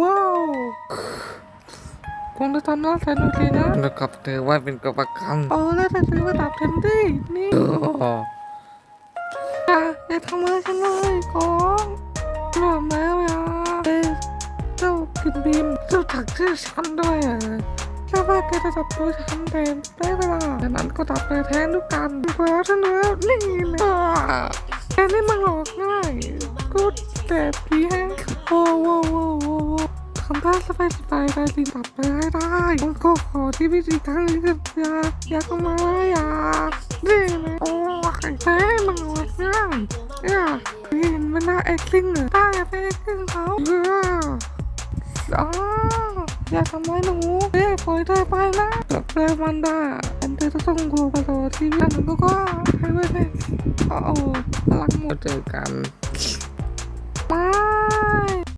ว้าวคงจะทำหน้าแทนโอเคนะแล้วกับเธอไว้เป็นกรรมการเออแล้วแต่เธอมาดับแทนดี้นี่อย่าอย่าทำอะไรฉันเลยของหลอมแล้วอะเอ้ยเจ้ากินบีมเจ้าถักชื่อฉันด้วยอะแค่ว่าแกจะจับตัวฉันแทนได้เวลาดังนั้นก็จับเธอแทนด้วยกันแล้วฉันแล้วนี่เลยอะแกนี่มันหลอกง่ายกูแต่ผีแฮงโอ้โหโอ้โห ทำได้สบายสบายได้ดีตับไปให้ได้ผมก็ขอที่วิธีทางนี้กันอยาอยากมาอยากดีเลยโอ้ยใช้ให้มันหมดง่ายเนี่ยเห็นมันน่า acting เหรอได้ไป acting เขาเอออ๋ออย่าทำร้ายหนูเอ้ยปล่อยเธอไปนะกับเรมันด้าอันเธอจะต้องกลัวไปตลอดชีวิตหนูก็ก็ให้ไว้เลยโอ้โหพลังหมดเจอกันม่